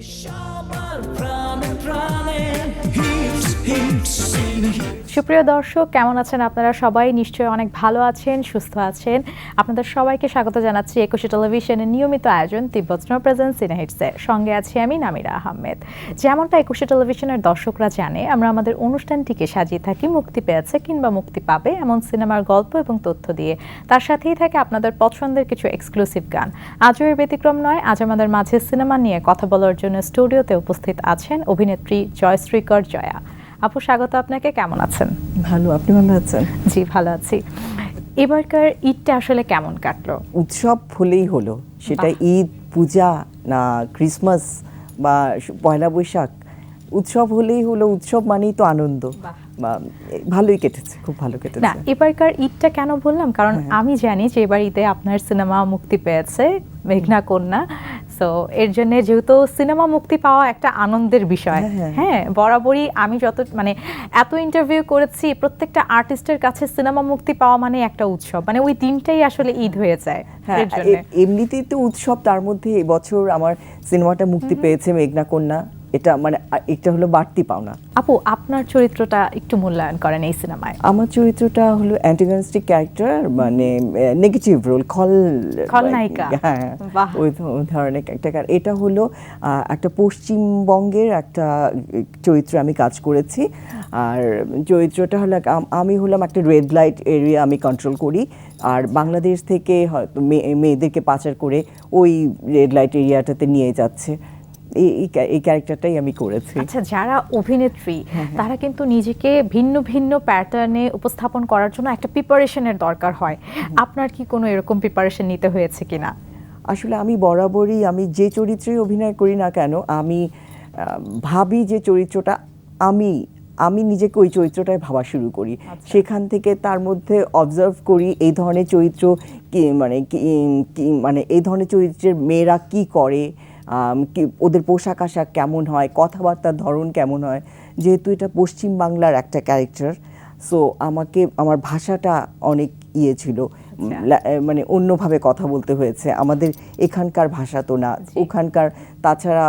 Shaman, run and. সুপ্রিয় দর্শক, কেমন আছেন আপনারা সবাই? নিশ্চয়ই অনেক ভালো আছেন, সুস্থ আছেন। আপনাদের সবাইকে স্বাগত জানাচ্ছি একুশে টেলিভিশনের নিয়মিত আয়োজন তিব্বত স্নো প্রেজেন্স ইন সঙ্গে আছি আমি নামিরা আহমেদ। যেমনটা একুশে টেলিভিশনের দর্শকরা জানে, আমরা আমাদের অনুষ্ঠানটিকে সাজিয়ে থাকি, মুক্তি পেয়েছে কিংবা মুক্তি পাবে এমন সিনেমার গল্প এবং তথ্য দিয়ে। তার সাথেই থাকে আপনাদের পছন্দের কিছু এক্সক্লুসিভ গান। আজও এর ব্যতিক্রম নয়, আজ আমাদের মাঝে সিনেমা নিয়ে কথা বলার জন্য স্টুডিওতে উপস্থিত আছেন অভিনেত্রী জয়শ্রীকর জয়া। আপু স্বাগত আপনাকে। কেমন আছেন? ভালো আপনি ভালো আছেন? জি ভালো আছি। এবারকার ঈদটা আসলে কেমন কাটলো? উৎসব হলেই হলো। সেটা ঈদ পূজা না ক্রিসমাস বা পয়লা বৈশাখ। উৎসব হলেই হলো উৎসব মানেই তো আনন্দ। বা ভালোই কেটেছে খুব ভালো কেটেছে। না এবারকার ঈদটা কেন বললাম? কারণ হ্যাঁ। আমি জানি যে এবার ঈদে আপনার সিনেমা মুক্তি পেয়েছে মেঘনা কন্যা। সো এর জন্য যেহেতু সিনেমা মুক্তি পাওয়া একটা আনন্দের বিষয়। হ্যাঁ, হ্যাঁ। হ্যাঁ বরাবরই আমি যত মানে এত ইন্টারভিউ করেছি প্রত্যেকটা আর্টিস্টের কাছে সিনেমা মুক্তি পাওয়া মানে একটা উৎসব। মানে ওই দিনটাই আসলে ঈদ হয়ে যায় হ্যাঁ এমনিতেই তো উৎসব তার মধ্যে এবছর আমার সিনেমাটা মুক্তি পেয়েছে মেঘনা কন্যা। এটা মানে এটা হলো বাড়তি পাওনা। আপু আপনার চরিত্রটা একটু মূল্যায়ন করেন এই সিনেমায়। আমার চরিত্রটা হলো অ্যান্টাগনিস্টিক ক্যারেক্টার মানে নেগেটিভ রোল খল খলনায়িকা। হ্যাঁ বাহ। ওই ধরনের একটা এটা হলো একটা পশ্চিমবঙ্গের একটা চরিত্র আমি কাজ করেছি। আর চরিত্রটা হলো আমি হলাম একটা রেড লাইট এরিয়া আমি কন্ট্রোল করি। আর বাংলাদেশ থেকে হয়তো মেয়ে- মেয়েদেরকে পাচার করে ওই রেড লাইট এরিয়াটাতে নিয়ে যাচ্ছে। এই এই ক্যারেক্টারটাই আমি করেছি। আচ্ছা যারা অভিনেত্রী হ্যাঁ, তারা কিন্তু নিজেকে ভিন্ন ভিন্ন প্যাটার্নে উপস্থাপন করার জন্য একটা প্রিপারেশনের দরকার হয়। আপনার কি কোনো এরকম প্রিপারেশন নিতে হয়েছে কিনা? আসলে আমি বরাবরই আমি যে চরিত্রেই অভিনয় করি না কেন আমি ভাবি যে চরিত্রটা আমি আমি নিজেকে ওই চরিত্রটায় ভাবা শুরু করি। সেখান থেকে তার মধ্যে অবজার্ভ করি এই ধরনের চরিত্র কি মানে কি- মানে এই ধরনের চরিত্রের মেয়েরা কি করে ওদের পোশাক আশাক কেমন হয় কথাবার্তার ধরন কেমন হয় যেহেতু এটা পশ্চিম বাংলার একটা ক্যারেক্টার সো আমাকে আমার ভাষাটা অনেক ইয়ে ছিল আচ্ছা। মানে অন্যভাবে কথা বলতে হয়েছে আমাদের এখানকার ভাষা তো না ওখানকার তাছাড়া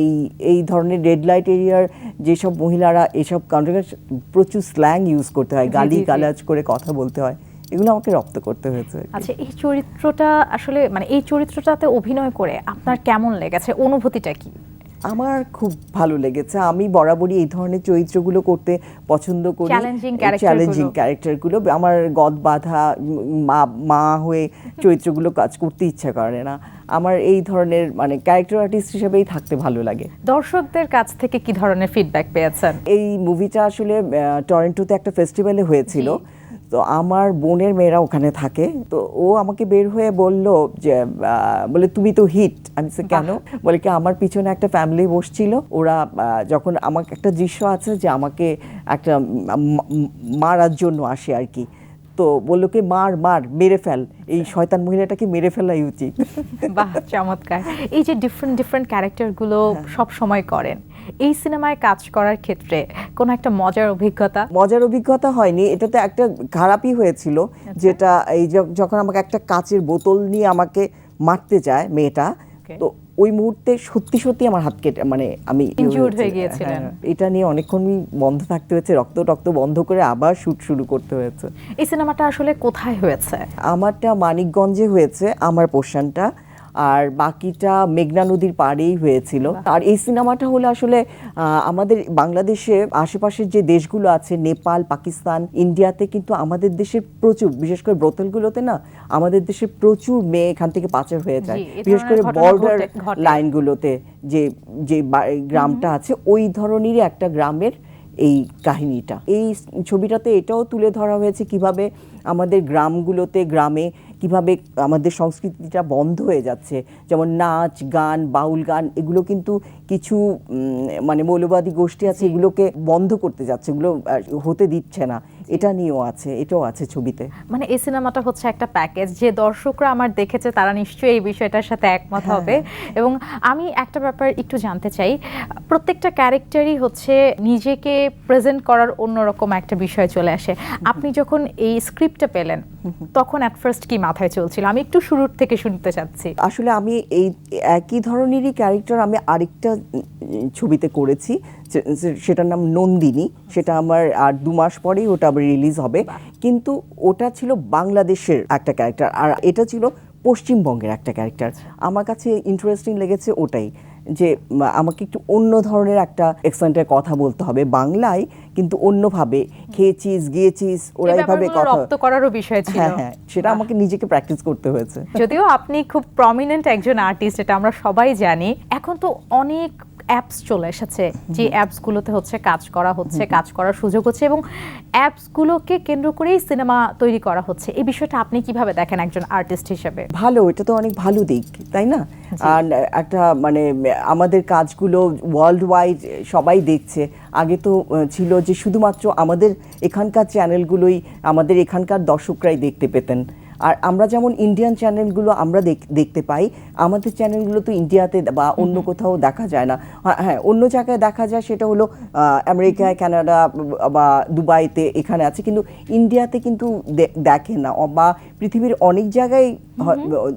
এই এই ধরনের রেড লাইট এরিয়ার যেসব মহিলারা এসব কান্ট্রি প্রচুর স্ল্যাং ইউজ করতে হয় গালি। গালাজ করে কথা বলতে হয় এগুলো আমাকে রপ্ত করতে হয়েছে আচ্ছা এই চরিত্রটা আসলে মানে এই চরিত্রটাতে অভিনয় করে আপনার কেমন লেগেছে? অনুভূতিটা কি? আমার খুব ভালো লেগেছে। আমি বরাবরই এই ধরনের চরিত্রগুলো করতে পছন্দ করি। চ্যালেঞ্জিংগুলো। ক্যারেক্টারগুলো আমার গদ বাঁধা মা মা হয়ে চরিত্রগুলো কাজ করতে ইচ্ছা করে না। আমার এই ধরনের মানে ক্যারেক্টার আর্টিস্ট হিসেবেই থাকতে ভালো লাগে। দর্শকদের কাছ থেকে কি ধরনের ফিডব্যাক পেয়েছেন? এই মুভিটা আসলে টরন্টোতে একটা ফেস্টিভ্যালে হয়েছিল। তো আমার বোনের মেয়েরা ওখানে থাকে। তো ও আমাকে বের হয়ে বলল যে বলে তুমি তো হিট। আমি কেন? বলে কি আমার পিছনে একটা ফ্যামিলি বসছিল। ওরা যখন আমাকে একটা দৃশ্য আছে যে আমাকে একটা মারার জন্য আসে আর কি। তো বলল কি মার মার মেরে ফেল। এই শয়তান মহিলাটাকে মেরে ফেলাই উচিত? বাহ চমৎকার। এই যে ডিফারেন্ট ডিফারেন্ট ক্যারেক্টারগুলো সব সময় করেন এই সিনেমায় কাজ করার ক্ষেত্রে কোনো একটা মজার অভিজ্ঞতা? মজার অভিজ্ঞতা হয়নি এটাতে একটা খারাপই হয়েছিল যেটা এই যখন আমাকে একটা কাচের বোতল নিয়ে আমাকে মারতে যায় মেয়েটা তো ওই মুহূর্তে সত্যি সত্যি আমার হাত কেটে মানে আমি ইয়ে হয়ে গিয়েছিলেন। হ্যাঁ, এটা নিয়ে অনেকক্ষণই বন্ধ থাকতে হয়েছে রক্ত টক্ত বন্ধ করে আবার শুট শুরু করতে হয়েছে। এই সিনেমাটা আসলে কোথায় হয়েছে? আমারটা মানিকগঞ্জে হয়েছে আমার পোর্শনটা আর বাকিটা মেঘনা নদীর পাড়েই হয়েছিল। আর এই সিনেমাটা হলো আসলে আমাদের বাংলাদেশে আশেপাশের যে দেশগুলো আছে নেপাল পাকিস্তান ইন্ডিয়াতে কিন্তু আমাদের দেশে প্রচুর বিশেষ করে ব্রোথেলগুলোতে না আমাদের দেশে প্রচুর মেয়ে এখান থেকে পাচার হয়ে যায়। বিশেষ করে বর্ডার। লাইনগুলোতে যে যে গ্রামটা আছে ওই ধরনেরই একটা গ্রামের এই কাহিনীটা। এই ছবিটাতে এটাও তুলে ধরা হয়েছে কীভাবে আমাদের গ্রামগুলোতে গ্রামে কীভাবে আমাদের সংস্কৃতিটা বন্ধ হয়ে যাচ্ছে। যেমন নাচ গান বাউল গান এগুলো কিন্তু কিছু মানে মৌলবাদী গোষ্ঠী আছে এগুলোকে বন্ধ করতে যাচ্ছে এগুলো হতে দিচ্ছে না। এটা নিয়েও আছে এটাও আছে ছবিতে। মানে এই সিনেমাটা হচ্ছে একটা প্যাকেজ যে দর্শকরা আমার দেখেছে তারা নিশ্চয়ই এই বিষয়টার সাথে একমত হ্যাঁ, হবে। এবং আমি একটা ব্যাপার একটু জানতে চাই প্রত্যেকটা ক্যারেক্টারই হচ্ছে নিজেকে প্রেজেন্ট করার অন্যরকম একটা বিষয় চলে আসে। আপনি যখন এই স্ক্রিপ্টটা পেলেন তখন অ্যাট ফার্স্ট কি মাথায় চলছিল? আমি একটু শুরুর থেকে শুনতে চাচ্ছি। আসলে আমি এই একই ধরনেরই ক্যারেক্টার আমি আরেকটা ছবিতে করেছি সেটার নাম নন্দিনী। সেটা আমার আর দু মাস পরেই ওটা আবার রিলিজ হবে। কিন্তু ওটা ছিল বাংলাদেশের একটা ক্যারেক্টার আর এটা ছিল পশ্চিমবঙ্গের একটা ক্যারেক্টার আমার কাছে ইন্টারেস্টিং লেগেছে ওটাই যে আমাকে একটু অন্য ধরনের একটা এক্সেন্টের কথা বলতে হবে বাংলায় কিন্তু অন্যভাবে খেয়েছিস গিয়েছিস ওরা এভাবে কথা রপ্ত করারও বিষয় ছিল। হ্যাঁ হ্যাঁ সেটা আমাকে নিজেকে প্র্যাকটিস করতে হয়েছে। যদিও আপনি খুব প্রমিনেন্ট একজন আর্টিস্ট এটা আমরা সবাই জানি। এখন তো অনেক অ্যাপস চলে এসেছে যে অ্যাপসগুলোতে হচ্ছে কাজ করা হচ্ছে কাজ করার সুযোগ হচ্ছে এবং অ্যাপসগুলোকে কেন্দ্র করেই সিনেমা তৈরি করা হচ্ছে। এই বিষয়টা আপনি কীভাবে দেখেন একজন আর্টিস্ট হিসেবে? ভালো এটা তো অনেক ভালো দিক তাই না? আর একটা মানে আমাদের কাজগুলো ওয়ার্ল্ড ওয়াইড সবাই দেখছে। আগে তো ছিল যে শুধুমাত্র আমাদের এখানকার চ্যানেলগুলোই আমাদের এখানকার দর্শকরাই দেখতে পেতেন। আর আমরা যেমন ইন্ডিয়ান চ্যানেলগুলো আমরা দেখ- দেখতে পাই আমাদের চ্যানেলগুলো তো ইন্ডিয়াতে বা অন্য কোথাও দেখা যায় না। হ্যাঁ, হ্যাঁ অন্য জায়গায় দেখা যায় সেটা হলো আমেরিকায় কানাডা বা দুবাইতে এখানে আছে কিন্তু ইন্ডিয়াতে কিন্তু দেখে না বা পৃথিবীর অনেক জায়গায়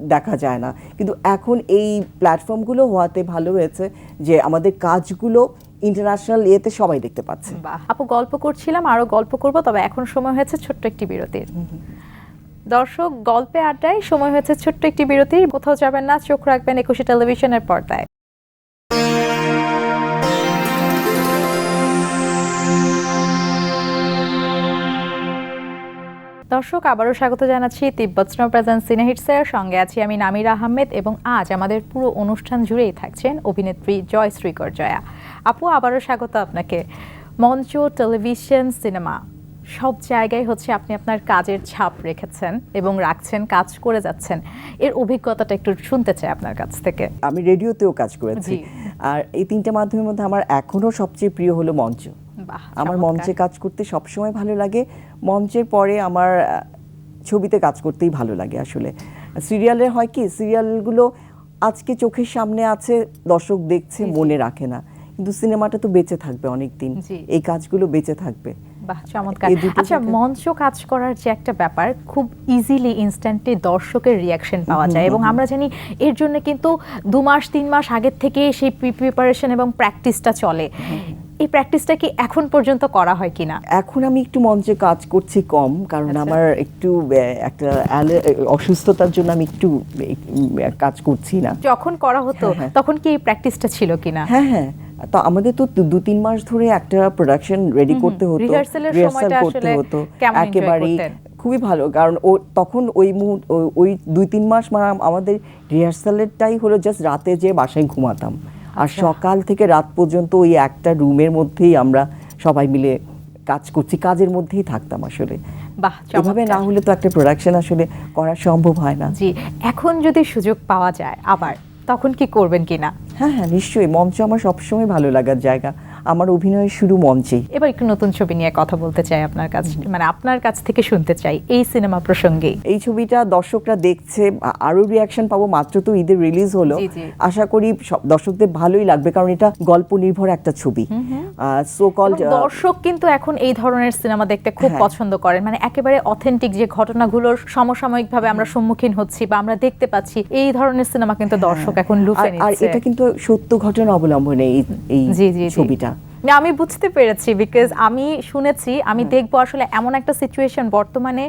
দেখা যায় না। কিন্তু এখন এই প্ল্যাটফর্মগুলো হওয়াতে ভালো হয়েছে যে আমাদের কাজগুলো ইন্টারন্যাশনাল ইয়েতে সবাই দেখতে পাচ্ছে। আপু গল্প করছিলাম আরও গল্প করব তবে এখন সময় হয়েছে ছোট্ট একটি বিরতির। দর্শক, গল্পে আড্ডায় সময় হয়েছে ছোট্ট একটি বিরতির কোথাও যাবেন না, চোখ রাখবেন একুশে টেলিভিশনের পর্দায়। দর্শক, আবারও স্বাগত জানাচ্ছি তিব্বত স্নো প্রেজেন্স সিনেহিটসের সঙ্গে আছি আমি নামির আহমেদ এবং আজ আমাদের পুরো অনুষ্ঠান জুড়েই থাকছেন অভিনেত্রী জয় শ্রীকর জয়া। আপু, আবারও স্বাগত আপনাকে। মঞ্চ, টেলিভিশন, সিনেমা সব জায়গায় হচ্ছে আপনি আপনার কাজের ছাপ রেখেছেন এবং রাখছেন কাজ করে যাচ্ছেন। এর অভিজ্ঞতাটা একটু শুনতে চাই আপনার কাছ থেকে। আমি রেডিওতেও কাজ করেছি। আর এই তিনটে মাধ্যমের মধ্যে আমার এখনও সবচেয়ে প্রিয় হলো মঞ্চ। বাহ আমার মঞ্চে কাজ করতে সবসময় ভালো লাগে। মঞ্চের পরে আমার ছবিতে কাজ করতেই ভালো লাগে আসলে। সিরিয়ালে হয় কি সিরিয়ালগুলো আজকে চোখের সামনে আছে দর্শক দেখছে মনে রাখে না। কিন্তু সিনেমাটা তো বেঁচে থাকবে অনেক দিন এই কাজগুলো বেঁচে থাকবে। বাহ চমৎকার। আচ্ছা মঞ্চ কাজ করার যে একটা ব্যাপার খুব ইজিলি ইনস্ট্যান্টলি দর্শকের রিয়াকশন পাওয়া যায়। এবং আমরা জানি এর জন্য কিন্তু দু মাস তিন মাস আগের থেকে সেই প্রিপারেশন এবং প্র্যাকটিসটা চলে। এই প্র্যাকটিসটা কি এখন পর্যন্ত করা হয় কিনা? এখন আমি একটু মঞ্চে কাজ করছি কম কারণ আচ্ছা। আমার একটু একটা অসুস্থতার জন্য আমি একটু কাজ করছি না। যখন করা হতো হ্যাঁ, হ্যাঁ। তখন কি এই প্র্যাকটিসটা ছিল কিনা? হ্যাঁ হ্যাঁ। তো আমাদের তো দু- তিন মাস ধরে একটা প্রোডাকশন রেডি করতে হতো। সময়টা করতে হতো। একেবারেই খুবই ভালো কারণ ও তখন ওই মুহূর্ত ওই- দুই তিন মাস মানে আমাদের রিহার্সালেরটাই হলো জাস্ট রাতে যে বাসায় ঘুমাতাম। আর আচ্ছা। সকাল থেকে রাত পর্যন্ত ওই একটা রুমের মধ্যেই আমরা সবাই মিলে কাজ করছি কাজের মধ্যেই থাকতাম আসলে। বাহ এভাবে না হলে তো একটা প্রোডাকশন আসলে করা সম্ভব হয় না। জি এখন যদি সুযোগ পাওয়া যায় আবার তখন কি করবেন কিনা? হ্যাঁ হ্যাঁ নিশ্চয়ই। মঞ্চ আমার সবসময় ভালো লাগার জায়গা। আমার অভিনয়ের শুরু মঞ্চেই এবার একটু নতুন ছবি নিয়ে কথা বলতে চাই আপনার কাছ মানে আপনার কাছ থেকে শুনতে চাই এই সিনেমা প্রসঙ্গেই এই ছবিটা দর্শকরা দেখছে আরও রিয়াকশন পাবো মাত্র তো ঈদের রিলিজ হলো। আশা করি দর্শকদের ভালোই লাগবে কারণ এটা গল্প নির্ভর একটা ছবি সো কল দর্শক কিন্তু এখন এই ধরনের সিনেমা দেখতে খুব হ্যাঁ। পছন্দ করেন মানে একেবারে অথেন্টিক যে ঘটনাগুলোর সমসাময়িকভাবে আমরা সম্মুখীন হচ্ছি বা আমরা দেখতে পাচ্ছি এই ধরনের সিনেমা কিন্তু দর্শক এখন লুফে হ্যাঁ। আর এটা কিন্তু সত্য ঘটনা অবলম্বনে এই। ছবিটা না, আমি বুঝতে পেরেছি বিকজ আমি শুনেছি আমি দেখব আসলে এমন একটা সিচুয়েশন বর্তমানে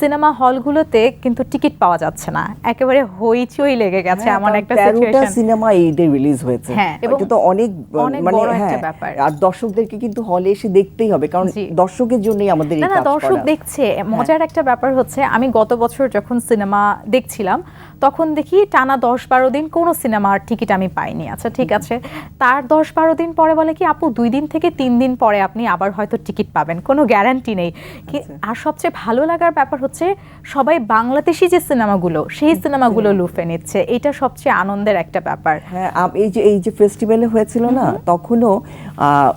সিনেমা হলগুলোতে কিন্তু টিকিট পাওয়া যাচ্ছে না। একেবারে হইচই লেগে গেছে হ্যাঁ, এমন একটা সিচুয়েশন সিনেমা এই ঈদে রিলিজ হয়েছে। হ্যাঁ, এটা তো অনেক অনেক মানে হ্যাঁ ব্যাপার। আর দর্শকদেরকে কিন্তু হলে এসে দেখতেই হবে কারণ। দর্শকের জন্যই আমাদের এই না দর্শক দেখছে মজার একটা ব্যাপার হচ্ছে আমি গত বছর যখন সিনেমা দেখছিলাম তখন দেখি টানা দশ বারো দিন কোনো সিনেমার টিকিট আমি পাইনি। আচ্ছা ঠিক আছে। তার দশ বারো দিন পরে বলে কি আপু দুই দিন থেকে তিন দিন পরে আপনি আবার হয়তো টিকিট পাবেন। কোনো গ্যারান্টি নেই। কি- আচ্ছা। আর সবচেয়ে ভালো লাগার ব্যাপার হচ্ছে সবাই বাংলাদেশি যে সিনেমাগুলো সেই সিনেমাগুলো লুফে নিচ্ছে। এটা সবচেয়ে আনন্দের একটা ব্যাপার। হ্যাঁ এই যে এই যে ফেস্টিভ্যালে হয়েছিল না তখনও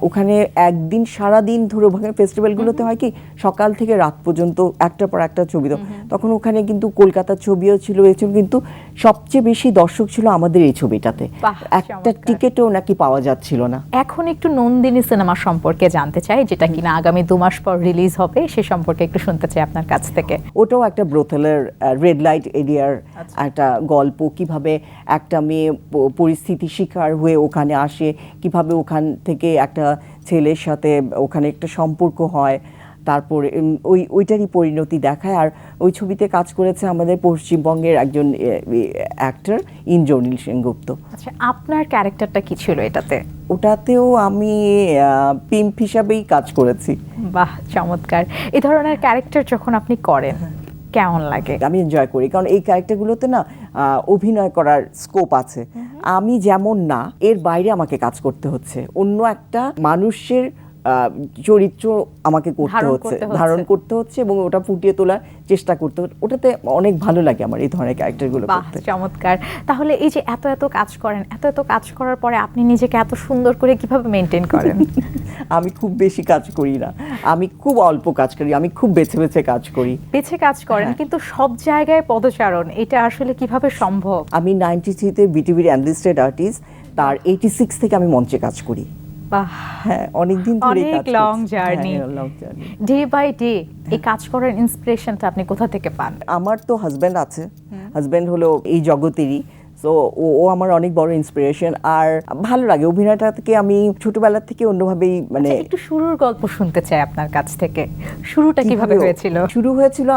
ওখানে একদিন সারা দিন ধরে ওখানে ফেস্টিভ্যালগুলোতে হয় কি সকাল থেকে রাত পর্যন্ত একটার পর একটা ছবি দাও তখন ওখানে কিন্তু কলকাতার ছবিও ছিল এ ছিল কিন্তু সবচেয়ে বেশি দর্শক ছিল আমাদের এই ছবিটাতে একটা। টিকিটও নাকি পাওয়া যাচ্ছিল না এখন একটু নন্দিনী সিনেমা সম্পর্কে জানতে চাই যেটা কিনা আগামী দু মাস পর রিলিজ হবে সে সম্পর্কে একটু শুনতে চাই আপনার কাছ থেকে ওটাও একটা ব্রোথেলের রেড লাইট এরিয়ার আচ্ছা। একটা গল্প কীভাবে একটা মেয়ে পরিস্থিতি শিকার হয়ে ওখানে আসে কীভাবে ওখান থেকে একটা ছেলের সাথে ওখানে একটা সম্পর্ক হয় তারপরে ওই ওইটারই পরিণতি দেখায়। আর ওই ছবিতে কাজ করেছে আমাদের পশ্চিমবঙ্গের একজন অ্যাক্টর ইন্দ্রনীল সেনগুপ্ত। আচ্ছা আপনার ক্যারেক্টারটা কি ছিল এটাতে? ওটাতেও আমি পিম্প হিসাবেই কাজ করেছি। বাহ চমৎকার। এ ধরনের ক্যারেক্টার যখন আপনি করেন কেমন লাগে? আমি এনজয় করি কারণ এই ক্যারেক্টারগুলোতে না অভিনয় করার স্কোপ আছে। আমি যেমন না এর বাইরে আমাকে কাজ করতে হচ্ছে। অন্য একটা মানুষের চরিত্র আমাকে করতে হচ্ছে। ধারণ করতে হচ্ছে এবং ওটা ফুটিয়ে তোলার চেষ্টা করতে হচ্ছে। ওটাতে অনেক ভালো লাগে আমার এই ধরনের ক্যারেক্টারগুলো করতে। চমৎকার। তাহলে এই যে এত এত কাজ করেন এত এত কাজ করার পরে আপনি নিজেকে এত সুন্দর করে কীভাবে মেনটেন করেন? আমি খুব বেশি কাজ করি না। আমি খুব অল্প কাজ করি আমি খুব বেছে বেছে কাজ করি। বেছে কাজ করেন হ্যাঁ। কিন্তু সব জায়গায় পদচারণ এটা আসলে কীভাবে সম্ভব? আমি নাইনটি থ্রিতে বিটিভির অ্যানলিস্টেড আর্টিস্ট তার এইটি সিক্স থেকে আমি মঞ্চে কাজ করি। বাহ অনেকদিন ধরে অনেক long journey। Long journey day by day এই কাজ করার ইন্সপিরেশনটা আপনি কোথা থেকে পান? আমার তো হাজব্যান্ড আছে। হাজব্যান্ড হলো এই জগতেরই। সো ও ও আমার অনেক বড় ইন্সপিরেশন আর ভালো লাগে। অভিনয়টা থেকে আমি ছোটবেলা থেকে অন্যভাবেই মানে আচ্ছা, একটু শুরুর গল্প শুনতে চাই আপনার কাছ থেকে। শুরুটা কীভাবে হয়েছিল? শুরু হয়েছিল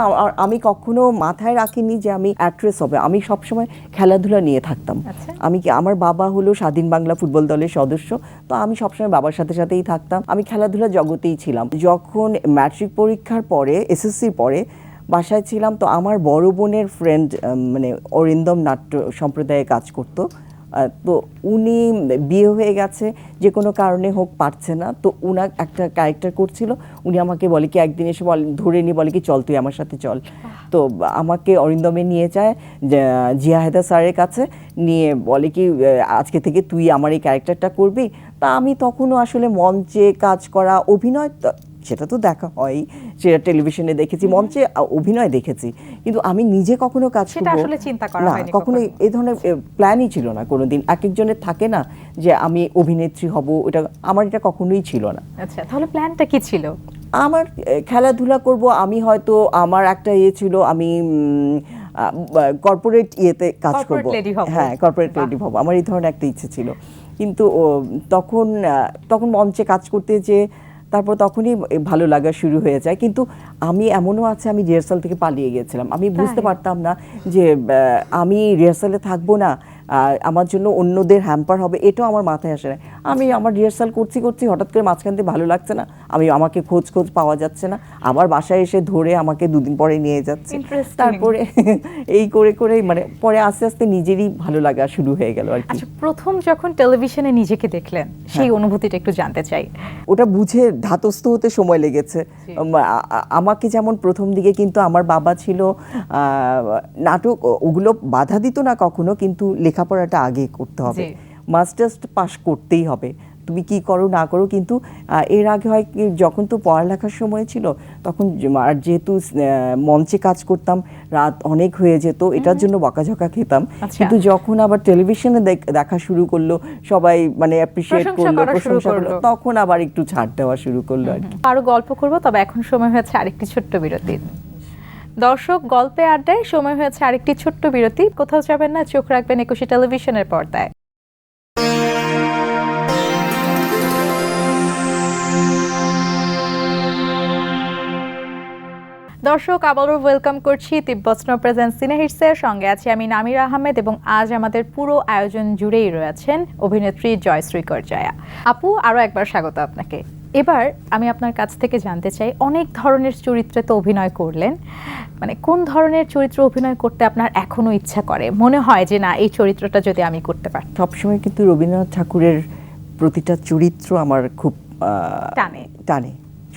আমি কখনো মাথায় রাখিনি যে আমি অ্যাক্ট্রেস হবে। আমি সবসময় খেলাধুলা নিয়ে থাকতাম। আচ্ছা। আমি কি আমার বাবা হলো স্বাধীন বাংলা ফুটবল দলের সদস্য তো আমি সবসময় বাবার সাথে সাথেই থাকতাম। আমি খেলাধুলা জগতেই ছিলাম। যখন ম্যাট্রিক পরীক্ষার পরে এসএসসির পরে বাসায় ছিলাম তো আমার বড় বোনের ফ্রেন্ড মানে অরিন্দম নাট্য সম্প্রদায়ে কাজ করতো। তো উনি বিয়ে হয়ে গেছে, যে কোনো কারণে হোক পারছে না। তো উনার একটা ক্যারেক্টার করছিল, উনি আমাকে বলে কি, একদিন এসে বলে, ধরে নিয়ে বলে কি, চল তুই আমার সাথে চল। তো আমাকে অরিন্দমে নিয়ে যায়, যে- জিয়া স্যারের কাছে, নিয়ে বলে কি আজকে থেকে তুই আমার এই ক্যারেক্টারটা করবি। তা আমি তখনও আসলে মঞ্চে কাজ করা, অভিনয় সেটা তো দেখা হয় সেটা টেলিভিশনে দেখেছি মঞ্চে অভিনয় দেখেছি। কিন্তু আমি নিজে কখনো কাজ সেটা আসলে চিন্তা করা না কখনো। এই ধরনের প্ল্যানই ছিল না কোনোদিন। এক একজনের থাকে না যে আমি অভিনেত্রী হব এটা আমার এটা কখনোই ছিল না। আচ্ছা তাহলে প্ল্যানটা কি ছিল? আমার খেলাধুলা করব আমি হয়তো আমার একটা ইয়ে ছিল আমি কর্পোরেট ইয়েতে কাজ করব। হ্যাঁ কর্পোরেট। লেডি হব আমার এই ধরনের একটা ইচ্ছে ছিল। কিন্তু তখন তখন মঞ্চে কাজ করতে যে তারপর তখনই ভালো লাগা শুরু হয়ে যায়। কিন্তু আমি এমনও আছে আমি রিহার্সাল থেকে পালিয়ে গেছিলাম। আমি বুঝতে পারতাম না যে আমি রিহার্সালে থাকব না আমার জন্য অন্যদের হ্যাম্পার হবে এটাও আমার মাথায় আসে না। আমি আমার রিহার্সাল করছি করছি হঠাৎ করে মাঝখান থেকে ভালো লাগছে না। আমি আমাকে খোঁজ খোঁজ পাওয়া যাচ্ছে না। আবার বাসায় এসে ধরে আমাকে দুদিন পরে নিয়ে যাচ্ছে. তারপরে এই করে করে মানে পরে আস্তে আস্তে নিজেরই ভালো লাগা শুরু হয়ে গেল আর কি। আচ্ছা প্রথম যখন টেলিভিশনে নিজেকে দেখলেন সেই হ্যাঁ। অনুভূতিটা একটু জানতে চাই। ওটা বুঝে ধাতস্থ হতে সময় লেগেছে। আমাকে যেমন প্রথম দিকে কিন্তু আমার বাবা ছিল আহ, নাটক ওগুলো বাধা দিত না কখনো কিন্তু লেখাপড়াটা আগে করতে হবে। মাস্টার্স পাশ করতেই হবে। তুমি কি করো না করো কিন্তু এর আগে হয় যখন তো পড়ালেখার সময় ছিল তখন আর যেহেতু মঞ্চে কাজ করতাম রাত অনেক হয়ে যেত এটার জন্য বকাঝকা খেতাম। আচ্ছা। কিন্তু যখন আবার টেলিভিশনে দেখা শুরু করল সবাই মানে অ্যাপ্রিসিয়েট করল প্রশংসা করল করল। তখন আবার একটু ছাড় দেওয়া শুরু করল আর কি। আরও গল্প করব তবে এখন সময় হয়েছে আরেকটি ছোট্ট বিরতির দর্শক গল্পে আড্ডায় সময় হয়েছে আরেকটি ছোট্ট বিরতি। কোথাও যাবেন না চোখ রাখবেন একুশে টেলিভিশনের পর্দায়। দর্শক আবারও ওয়েলকাম করছি তিব্বত স্নো প্রেজেন্ট সিনেহিটসের সঙ্গে আছি আমি নামির আহমেদ এবং আজ আমাদের পুরো আয়োজন জুড়েই রয়েছেন অভিনেত্রী জয়শ্রী করজয়া আপু আরও একবার স্বাগত আপনাকে। এবার আমি আপনার কাছ থেকে জানতে চাই অনেক ধরনের চরিত্রে তো অভিনয় করলেন। মানে কোন ধরনের চরিত্র অভিনয় করতে আপনার এখনও ইচ্ছা করে? মনে হয় যে না এই চরিত্রটা যদি আমি করতে পারতাম সবসময় কিন্তু রবীন্দ্রনাথ ঠাকুরের প্রতিটা চরিত্র আমার খুব টানে। টানে।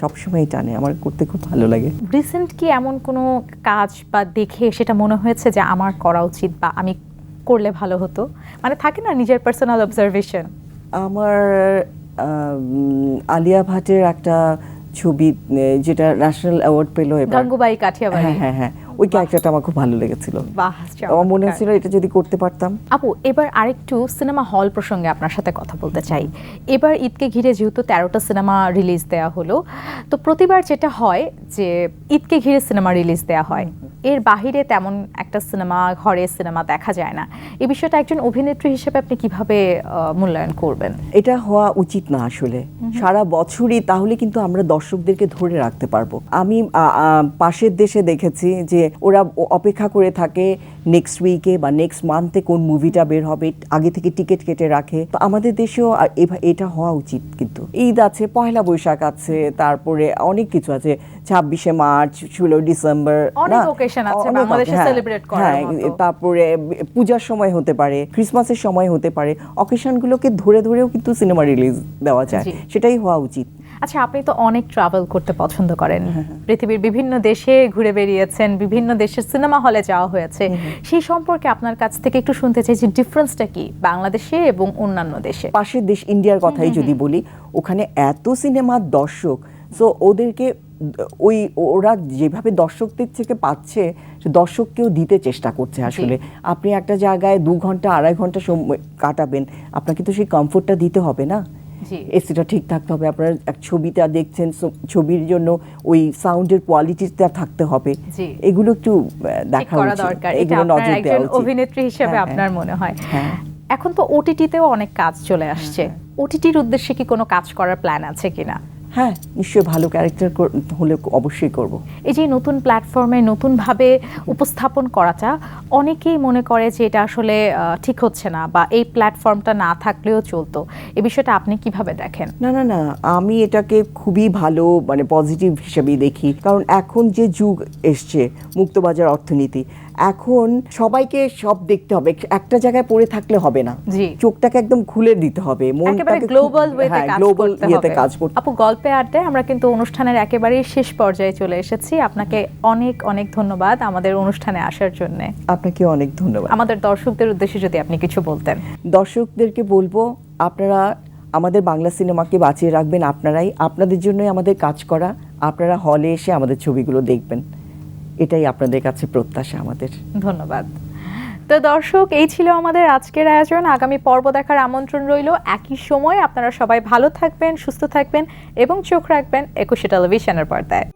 সবসময় টানে আমার করতে খুব ভালো লাগে। রিসেন্ট কি এমন কোনো কাজ বা দেখে সেটা মনে হয়েছে যে আমার করা উচিত বা আমি করলে ভালো হতো? মানে থাকে না নিজের পার্সোনাল অবজারভেশন আমার আলিয়া ভাটের একটা ছবি যেটা ন্যাশনাল অ্যাওয়ার্ড পেল এবার। গঙ্গুবাই কাঠিয়াবাড়ি। হ্যাঁ হ্যাঁ হ্যাঁ। ওই ক্যারেক্টারটা আমার খুব ভালো লেগেছিল। আমার মনে হচ্ছিল এটা যদি করতে পারতাম। আপু এবার আরেকটু সিনেমা হল প্রসঙ্গে আপনার সাথে কথা বলতে চাই। এবার ঈদকে ঘিরে যেহেতু তেরোটা সিনেমা রিলিজ দেওয়া হলো তো প্রতিবার যেটা হয় যে ঈদকে ঘিরে সিনেমা রিলিজ দেওয়া হয় এর বাহিরে তেমন একটা সিনেমা ঘরে সিনেমা দেখা যায় না। এই বিষয়টা একজন অভিনেত্রী হিসেবে আপনি কীভাবে মূল্যায়ন করবেন? এটা হওয়া উচিত না আসলে। সারা বছরই তাহলে কিন্তু আমরা দর্শকদেরকে ধরে রাখতে পারব। আমি পাশের দেশে দেখেছি যে ওরা অপেক্ষা করে থাকে নেক্সট উইকে বা নেক্সট মান্থে কোন মুভিটা বের হবে আগে থেকে টিকিট কেটে রাখে। তো আমাদের দেশেও এটা হওয়া উচিত কিন্তু। ঈদ আছে পয়লা বৈশাখ আছে তারপরে অনেক কিছু আছে। ছাব্বিশে মার্চ ষোলো ডিসেম্বর হ্যাঁ, হ্যাঁ। তারপরে পূজার সময় হতে পারে ক্রিসমাসের সময় হতে পারে। অকেশনগুলোকে ধরে ধরেও কিন্তু সিনেমা রিলিজ দেওয়া যায়। সেটাই হওয়া উচিত। আচ্ছা আপনি তো অনেক ট্রাভেল করতে পছন্দ করেন। হ্যাঁ, পৃথিবীর বিভিন্ন দেশে ঘুরে বেরিয়েছেন বিভিন্ন দেশের সিনেমা হলে যাওয়া হয়েছে। সেই সম্পর্কে আপনার কাছ থেকে একটু শুনতে চাই যে ডিফারেন্সটা কি বাংলাদেশে এবং অন্যান্য দেশে? পাশের দেশ ইন্ডিয়ার কথাই যদি বলি ওখানে এত সিনেমার দর্শক সো ওদেরকে ওই ওরা যেভাবে দর্শকদের থেকে পাচ্ছে সে দর্শককেও দিতে চেষ্টা করছে আসলে। আপনি একটা জায়গায় দু ঘণ্টা আড়াই ঘণ্টা সময় কাটাবেন আপনাকে তো সেই কমফোর্টটা দিতে হবে না? এসিটা ঠিক থাকতে হবে। আপনার এক ছবিটা দেখছেন ছবির জন্য ওই সাউন্ডের কোয়ালিটিটা থাকতে হবে। এগুলো একটু দেখা দরকার। এগুলো নজর দেওয়া উচিত। অভিনেত্রী হিসেবে হ্যাঁ, আপনার মনে হয়। হ্যাঁ। এখন তো ওটিটিতেও অনেক কাজ চলে আসছে। ওটিটির উদ্দেশ্যে কি কোনো কাজ করার প্ল্যান আছে কিনা? হ্যাঁ নিশ্চয়ই ভালো ক্যারেক্টার হলে অবশ্যই করব। এই যে নতুন প্ল্যাটফর্মে নতুনভাবে উপস্থাপন করাটা অনেকেই মনে করে যে এটা আসলে ঠিক হচ্ছে না বা এই প্ল্যাটফর্মটা না থাকলেও চলতো। এ বিষয়টা আপনি কীভাবে দেখেন? না না না আমি এটাকে খুবই ভালো মানে পজিটিভ হিসেবেই দেখি। কারণ এখন যে যুগ এসছে মুক্তবাজার অর্থনীতি এখন সবাইকে সব দেখতে হবে। একটা জায়গায় পড়ে থাকলে হবে না। চোখটাকে একদম খুলে দিতে হবে। মনটাকে গ্লোবাল ওয়েতে হ্যাঁ, কাজ ইয়েতে কাজ করতে আপু গল্পে আড্ডায় আমরা কিন্তু অনুষ্ঠানের একেবারে শেষ পর্যায়ে চলে এসেছি। আপনাকে অনেক অনেক ধন্যবাদ আমাদের অনুষ্ঠানে আসার জন্য। আপনাকে অনেক ধন্যবাদ। আমাদের দর্শকদের উদ্দেশ্যে যদি আপনি কিছু বলতেন। দর্শকদেরকে বলব আপনারা আমাদের বাংলা সিনেমাকে বাঁচিয়ে রাখবেন আপনারাই। আপনাদের জন্যই আমাদের কাজ করা। আপনারা হলে এসে আমাদের ছবিগুলো দেখবেন। এটাই আপনাদের কাছে প্রত্যাশা আমাদের। ধন্যবাদ। তো দর্শক, এই ছিল আমাদের আজকের আয়োজন। আগামী পর্ব দেখার আমন্ত্রণ রইল একই সময়। আপনারা সবাই ভালো থাকবেন, সুস্থ থাকবেন এবং চোখ রাখবেন একুশে টেলিভিশনের পর্দায়।